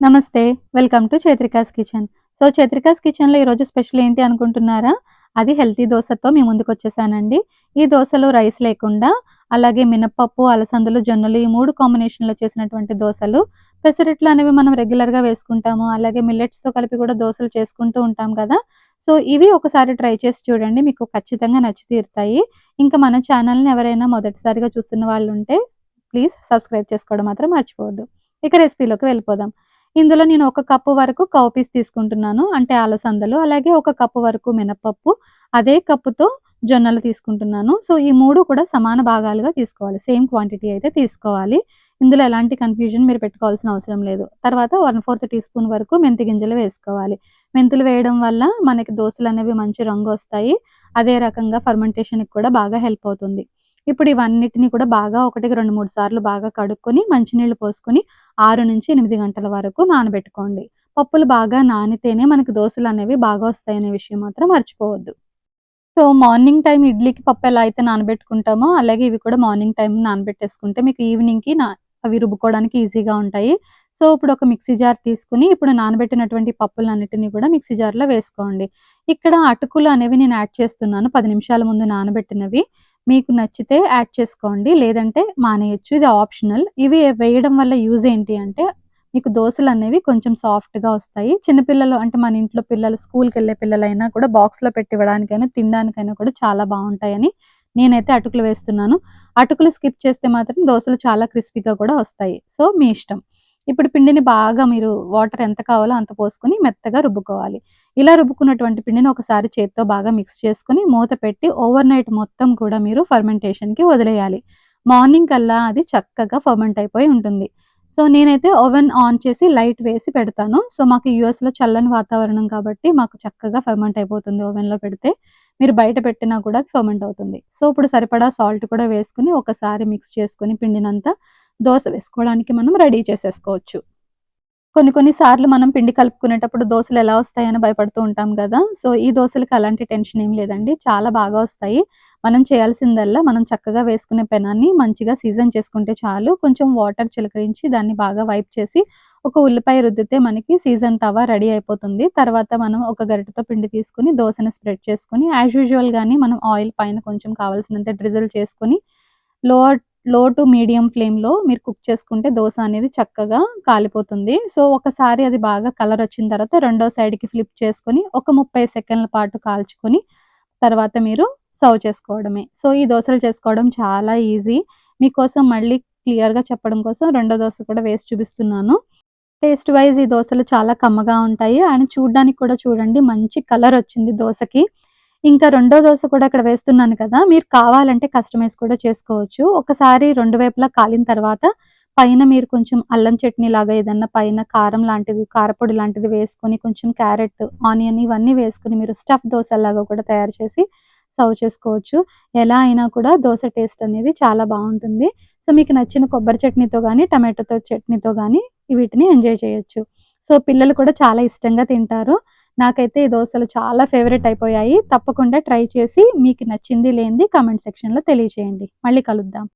నమస్తే welcome to Chaitrika's kitchen. So Chaitrika's కిచెన్లో ఈరోజు స్పెషల్ ఏంటి అనుకుంటున్నారా? అది హెల్తీ దోశతో మీ ముందుకు వచ్చేసానండి. ఈ దోశలో రైస్ లేకుండా అలాగే మినప్పప్పు అలసందలు జొన్నలు ఈ మూడు కాంబినేషన్లో చేసినటువంటి దోశలు పెసరెట్లు అనేవి మనం రెగ్యులర్గా వేసుకుంటాము. అలాగే మిల్లెట్స్తో కలిపి కూడా దోశలు చేసుకుంటూ ఉంటాం కదా. సో ఇవి ఒకసారి ట్రై చేసి చూడండి మీకు ఖచ్చితంగా నచ్చి తీరుతాయి. ఇంకా మన ఛానల్ని ఎవరైనా మొదటిసారిగా చూస్తున్న వాళ్ళు ఉంటే ప్లీజ్ సబ్స్క్రైబ్ చేసుకోవడం మాత్రం మర్చిపోవద్దు. ఇక రెసిపీలోకి వెళ్ళిపోదాం. ఇందులో నేను ఒక కప్పు వరకు కౌ పీస్ తీసుకుంటున్నాను అంటే అలసందలు అలాగే ఒక కప్పు వరకు మినపప్పు అదే కప్పుతో జొన్నలు తీసుకుంటున్నాను. సో ఈ మూడు కూడా సమాన భాగాలుగా తీసుకోవాలి సేమ్ క్వాంటిటీ అయితే తీసుకోవాలి. ఇందులో ఎలాంటి కన్ఫ్యూజన్ మీరు పెట్టుకోవాల్సిన అవసరం లేదు. తర్వాత వన్ ఫోర్త్ టీ స్పూన్ వరకు మెంతి గింజలు వేసుకోవాలి. మెంతులు వేయడం వల్ల మనకి దోశలు అనేవి మంచి రంగు వస్తాయి. అదే రకంగా ఫర్మెంటేషన్కి కూడా బాగా హెల్ప్ అవుతుంది. ఇప్పుడు ఇవన్నిటిని కూడా బాగా ఒకటికి రెండు మూడు సార్లు బాగా కడుక్కొని మంచినీళ్ళు పోసుకొని ఆరు నుంచి ఎనిమిది గంటల వరకు నానబెట్టుకోండి. పప్పులు బాగా నానితేనే మనకి దోశలు అనేవి బాగా వస్తాయనే విషయం మాత్రం మర్చిపోవద్దు. సో మార్నింగ్ టైం ఇడ్లీకి పప్పు ఎలా అయితే నానబెట్టుకుంటామో అలాగే ఇవి కూడా మార్నింగ్ టైం నానబెట్టేసుకుంటే మీకు ఈవినింగ్కి నా అవి రుబ్బుకోవడానికి ఈజీగా ఉంటాయి. సో ఇప్పుడు ఒక మిక్సీ జార్ తీసుకుని ఇప్పుడు నానబెట్టినటువంటి పప్పులన్నిటిని కూడా మిక్సీ జార్లో వేసుకోండి. ఇక్కడ అటుకులు అనేవి నేను యాడ్ చేస్తున్నాను. పది నిమిషాల ముందు నానబెట్టినవి. మీకు నచ్చితే యాడ్ చేసుకోండి లేదంటే మానేయచ్చు. ఇది ఆప్షనల్. ఇవి వేయడం వల్ల యూజ్ ఏంటి అంటే మీకు దోశలు అనేవి కొంచెం సాఫ్ట్గా వస్తాయి. చిన్నపిల్లలు అంటే మన ఇంట్లో పిల్లలు స్కూల్కి వెళ్ళే పిల్లలైనా కూడా బాక్స్లో పెట్టి ఇవ్వడానికైనా తినడానికైనా కూడా చాలా బాగుంటాయని నేనైతే అటుకులు వేస్తున్నాను. అటుకులు స్కిప్ చేస్తే మాత్రం దోశలు చాలా క్రిస్పీగా కూడా వస్తాయి. సో మీ ఇష్టం. ఇప్పుడు పిండిని బాగా మీరు వాటర్ ఎంత కావాలో అంత పోసుకొని మెత్తగా రుబ్బుకోవాలి. ఇలా రుబ్బుకున్నటువంటి పిండిని ఒకసారి చేత్తో బాగా మిక్స్ చేసుకుని మూత పెట్టి ఓవర్ నైట్ మొత్తం కూడా మీరు ఫర్మెంటేషన్కి వదిలేయాలి. మార్నింగ్ కల్లా అది చక్కగా ఫర్మెంట్ అయిపోయి ఉంటుంది. సో నేనైతే ఓవెన్ ఆన్ చేసి లైట్ వేసి పెడతాను. సో మాకు యూఎస్లో చల్లని వాతావరణం కాబట్టి మాకు చక్కగా ఫర్మెంట్ అయిపోతుంది ఓవెన్లో పెడితే. మీరు బయట పెట్టినా కూడా ఫర్మెంట్ అవుతుంది. సో ఇప్పుడు సరిపడా సాల్ట్ కూడా వేసుకుని ఒకసారి మిక్స్ చేసుకుని పిండినంతా దోశ వేసుకోవడానికి మనం రెడీ చేసేసుకోవచ్చు. కొన్ని కొన్ని సార్లు మనం పిండి కలుపుకునేటప్పుడు దోశలు ఎలా వస్తాయని భయపడుతూ ఉంటాం కదా. సో ఈ దోశలకి అలాంటి టెన్షన్ ఏం లేదండి. చాలా బాగా వస్తాయి. మనం చేయాల్సిందల్లా మనం చక్కగా వేసుకునే పెనాన్ని మంచిగా సీజన్ చేసుకుంటే చాలు. కొంచెం వాటర్ చిలకరించి దాన్ని బాగా వైప్ చేసి ఒక ఉల్లిపాయ రుద్దితే మనకి సీజన్ తవా రెడీ అయిపోతుంది. తర్వాత మనం ఒక గరిటతో పిండి తీసుకుని దోశని స్ప్రెడ్ చేసుకుని యాజ్ యూజువల్ గాని మనం ఆయిల్ పైన కొంచెం కావాల్సినంత డ్రిజల్ చేసుకుని లోవర్ లో టు మీడియం ఫ్లేమ్లో మీరు కుక్ చేసుకుంటే దోశ అనేది చక్కగా కాలిపోతుంది. సో ఒకసారి అది బాగా కలర్ వచ్చిన తర్వాత రెండో సైడ్కి ఫ్లిప్ చేసుకొని ఒక ముప్పై సెకండ్ల పాటు కాల్చుకొని తర్వాత మీరు సర్వ్ చేసుకోవడమే. సో ఈ దోశలు చేసుకోవడం చాలా ఈజీ మీకోసం మళ్ళీ క్లియర్గా చెప్పడం కోసం రెండో దోశ కూడా వేసి చూపిస్తున్నాను. టేస్ట్ వైజ్ ఈ దోశలు చాలా కమ్మగా ఉంటాయి. అండ్ చూడడానికి కూడా చూడండి మంచి కలర్ వచ్చింది దోశకి. ఇంకా రెండో దోశ కూడా ఇక్కడ వేస్తున్నాను కదా మీరు కావాలంటే కస్టమైజ్ కూడా చేసుకోవచ్చు. ఒకసారి రెండు వైపులా కాలిన తర్వాత పైన మీరు కొంచెం అల్లం చట్నీ లాగా ఏదన్నా పైన కారం లాంటిది కారపొడి లాంటిది వేసుకొని కొంచెం క్యారెట్ ఆనియన్ ఇవన్నీ వేసుకొని మీరు స్టఫ్ దోశలాగా కూడా తయారు చేసి సర్వ్ చేసుకోవచ్చు. ఎలా అయినా కూడా దోశ టేస్ట్ అనేది చాలా బాగుంటుంది. సో మీకు నచ్చిన కొబ్బరి చట్నీతో కానీ టమాటోతో చట్నీతో కానీ వీటిని ఎంజాయ్ చేయొచ్చు. సో పిల్లలు కూడా చాలా ఇష్టంగా తింటారు. నాకైతే ఈ దోశలు చాలా ఫేవరెట్ అయిపోయాయి. తప్పకుండా ట్రై చేసి మీకు నచ్చింది లేనిది కామెంట్ సెక్షన్లో తెలియచేయండి. మళ్ళీ కలుద్దాం.